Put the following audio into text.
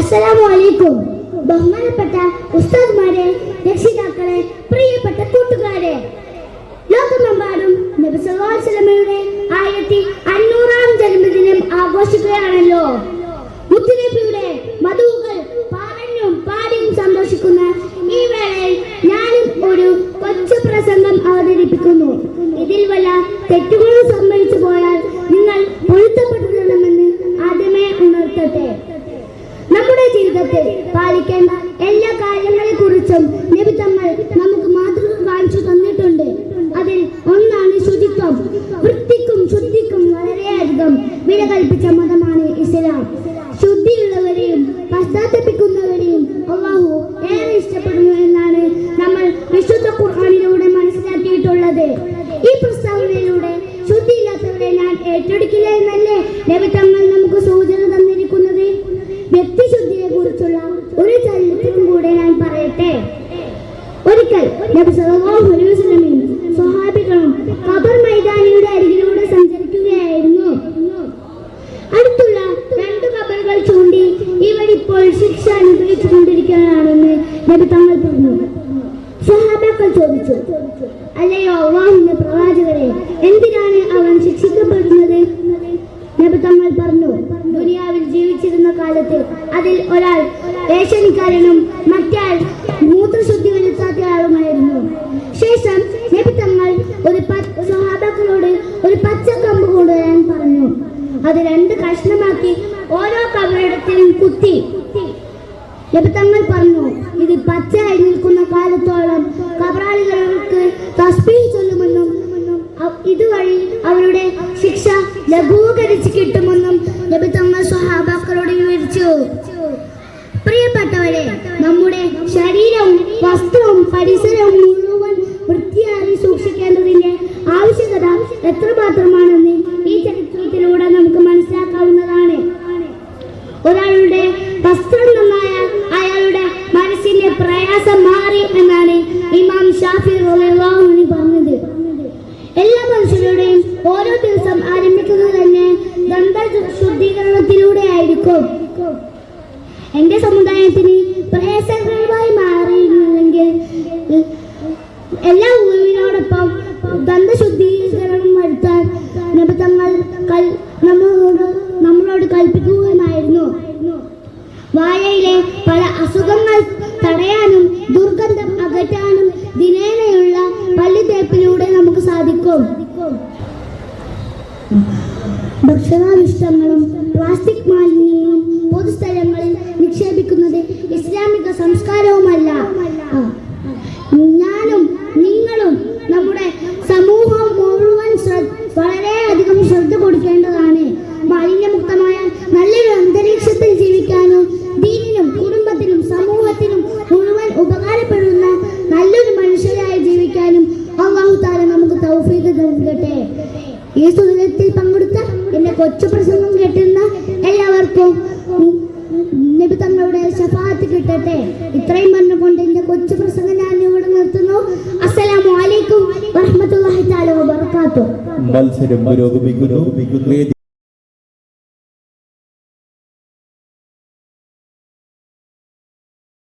അസ്സലാമു അലൈക്കും ബഹുമാനപ്പെട്ട ഉസ്താദ്മാരെ രക്ഷിതാക്കളെ പ്രിയപ്പെട്ട കൂട്ടുകാരെ. ലോകമെമ്പാടും നബി സല്ലല്ലാഹു അലൈഹി വസല്ലമയുടെ ആയിരത്തി അഞ്ഞൂറാം ജന്മദിനം ആഘോഷിക്കുകയാണല്ലോ. മുത്തുനബിയുടെ മധുവുകൾ പാടഞ്ഞും പാടിയും സന്തോഷിക്കുന്ന ഈ വേളയിൽ ഞാനും ഒരു കൊച്ചു പ്രസംഗം അവതരിപ്പിക്കുന്നു. ഇതിൽ വല്ല തെറ്റുകളും സംഭവിച്ചു പാലിക്കേണ്ട എല്ലാ കാര്യങ്ങളെ കുറിച്ചും നബി തങ്ങൾ നമുക്ക് മാതൃക കാണിച്ചു തന്നിട്ടുണ്ട്. അതിൽ ഒന്നാണ് ശുചിത്വം. വൃത്തിക്കും ശുദ്ധിക്കും വളരെയധികം വില കൽപ്പിച്ച മതമാണ് ഇസ്ലാം. ശുദ്ധിയുള്ളവരെയും പശ്ചാത്തപിക്കുന്നവരെയും അള്ളാഹു ഏറെ ഇഷ്ടപ്പെടുന്നു എന്നാണ് നമ്മൾ വിശുദ്ധ ഖുർആാനിലൂടെ മനസ്സിലാക്കിയിട്ടുള്ളത്. ഈ പ്രസ്താവനയിലൂടെ ശുദ്ധിയില്ലാത്തവരെ ഞാൻ ഏറ്റെടുക്കില്ല എന്നല്ലേ നബി തങ്ങൾ നബി സല്ലല്ലാഹു അലൈഹി വസല്ലമയും സ്വഹാബികളും ഖബർ മൈതാനിയുടെ അരികിലൂടെ സഞ്ചരിക്കുകയായിരുന്നു. അടുത്തുള്ള രണ്ട് ഖബറുകൾ ചൂണ്ടി ഇവരിപ്പോൾ ശിക്ഷ അനുഭവിച്ചുകൊണ്ടിരിക്കുകയാണെന്ന് നബി തങ്ങൾ പറഞ്ഞു. സഹാബാക്കൾ ചോദിച്ചു അല്ലയോ അള്ളാഹുവിന്റെ പ്രവാചകരെ എന്തിനാണ് അവൻ ശിക്ഷിക്കപ്പെടുന്നത്? നബി തങ്ങൾ പറഞ്ഞു ദുനിയാവിൽ ജീവിച്ചിരുന്ന കാലത്ത് അതിൽ ഒരാൾ ഏഷ്യനിക്കാരനും പച്ച കമ്പ് കൊണ്ടുവരാൻ പറഞ്ഞു. അത് രണ്ട് കഷ്ണമാക്കി ഓരോ കബറിടത്തിലും കുത്തി. നബി തങ്ങൾ പറഞ്ഞു ഇത് പച്ചയായി നിൽക്കുന്ന കാലത്തോളം കബറാളികൾക്ക് തസ്ബീഹ് ചൊല്ലുമെന്നും ഇതുവഴി അവരുടെ ശിക്ഷ ലഘൂകരിച്ച് കിട്ടുമെന്നും നബി തങ്ങൾ സ്വഹാബാക്കളോട് വിവരിച്ചു. പ്രിയപ്പെട്ടവരെ നമ്മുടെ ശരീരവും വസ്ത്രവും പരിസരവും മുഴുവൻ വൃത്തിയായി സൂക്ഷിക്കേണ്ടതിന്റെ ആവശ്യകത എന്റെ സമുദായത്തിന് പ്രയാസകരമായി മാറിയിരുന്നെങ്കിൽ എല്ലാ ഉറവിനോടൊപ്പം ദന്തശുദ്ധീകരണം വരുത്താൻ നിബന്ധങ്ങൾ കൽ നമ്മളോട് നമ്മളോട് കൽപ്പിക്കുകയുമായിരുന്നു വായയിലെ പല അസുഖങ്ങൾ തടയാനും ദുർഗന്ധം അകറ്റാനും ദിനേനയുള്ള പല്ല് തേപ്പിലൂടെ നമുക്ക് സാധിക്കും. ഭക്ഷണാവിഷ്ടങ്ങളും പ്ലാസ്റ്റിക് ഈ സുദിനത്തിൽ പങ്കെടുത്ത എന്റെ കൊച്ചു പ്രസംഗം കേട്ടിരുന്ന എല്ലാവർക്കും നബി തങ്ങളുടെ ശഫാത്ത് കിട്ടട്ടെ. ഇത്രയും പറഞ്ഞുകൊണ്ട് എന്റെ കൊച്ചു പ്രസംഗം ഞാൻ ഇവിടെ നിർത്തുന്നു. അസ്സലാമു അലൈക്കും വറഹ്മത്തുള്ളാഹി തആല വബറകാതുഹു. മത്സരം പുരോഗമിക്കുന്നു.